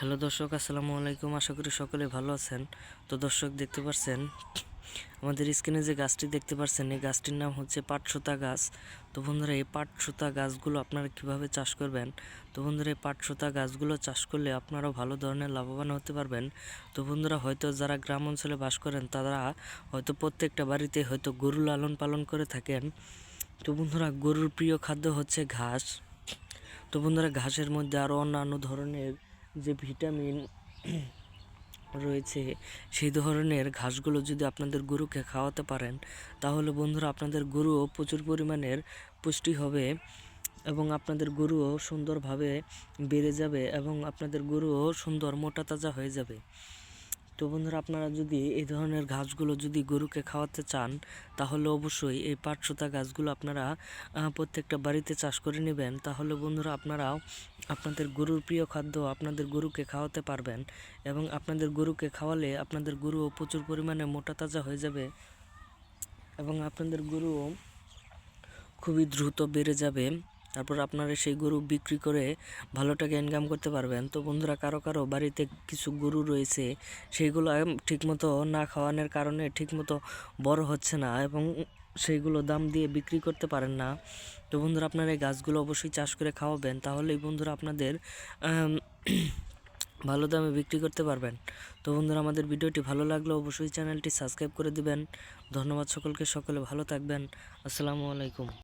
Hello দর্শক, আসসালামু আলাইকুম। আশা করি সকলে ভালো আছেন। তো দর্শক, দেখতে পাচ্ছেন আমাদের স্ক্রিনে যে গাছটি দেখতে পাচ্ছেন এই গাছটির নাম হচ্ছে পাটসুতা গাছ। তো বন্ধুরা, এই পাটসুতা গাছগুলো আপনারা কীভাবে চাষ করবেন? তো বন্ধুরা, এই পাটসুতা গাছগুলো চাষ করলে আপনারাও ভালো ধরনের লাভবান হতে পারবেন। তো বন্ধুরা, হয়তো যারা গ্রাম অঞ্চলে বাস করেন, তারা হয়তো প্রত্যেকটা বাড়িতে হয়তো গরু লালন পালন করে থাকেন। তো বন্ধুরা, গরুর প্রিয় খাদ্য হচ্ছে ঘাস। তো বন্ধুরা, ঘাসের মধ্যে আরও অন্যান্য ধরনের যে ভিটামিন রয়েছে, সেই ধরনের ঘাসগুলো যদি আপনাদের গরুকে খাওয়াতে পারেন, তাহলে বন্ধুরা আপনাদের গরুও প্রচুর পরিমাণের পুষ্টি হবে এবং আপনাদের গরুও সুন্দরভাবে বেড়ে যাবে এবং আপনাদের গরুও সুন্দর মোটা তাজা হয়ে যাবে। তো বন্ধুরা, আপনারা যদি এই ধরনের ঘাসগুলো যদি গরুকে খাওয়াতে চান, তাহলে অবশ্যই এই পাটসুতা গাছগুলো আপনারা প্রত্যেকটা বাড়িতে চাষ করে নেবেন। তাহলে বন্ধুরা আপনারাও আপনাদের গরুর প্রিয় খাদ্য আপনাদের গরুকে খাওয়াতে পারবেন এবং আপনাদের গরুকে খাওয়ালে আপনাদের গরুও প্রচুর পরিমাণে মোটা তাজা হয়ে যাবে এবং আপনাদের গরুও খুবই দ্রুত বেড়ে যাবে। তারপর আপনারা সেই গরু বিক্রি করে ভালো টাকা ইনকাম করতে পারবেন। তো বন্ধুরা, কারও কারও বাড়িতে কিছু গরু রয়েছে, সেইগুলো ঠিকমতো না খাওয়ানোর কারণে ঠিকমতো বড় হচ্ছে না এবং সেইগুলো দাম দিয়ে বিক্রি করতে পারেন না। তো বন্ধুরা, আপনারা এই গাছগুলো অবশ্যই চাষ করে খাওয়াবেন, তাহলেই বন্ধুরা আপনাদের ভালো দামে বিক্রি করতে পারবেন। তো বন্ধুরা, আমাদের ভিডিওটি ভালো লাগলে অবশ্যই চ্যানেলটি সাবস্ক্রাইব করে দিবেন। ধন্যবাদ সকলকে, সকলে ভালো থাকবেন। আসসালামু আলাইকুম।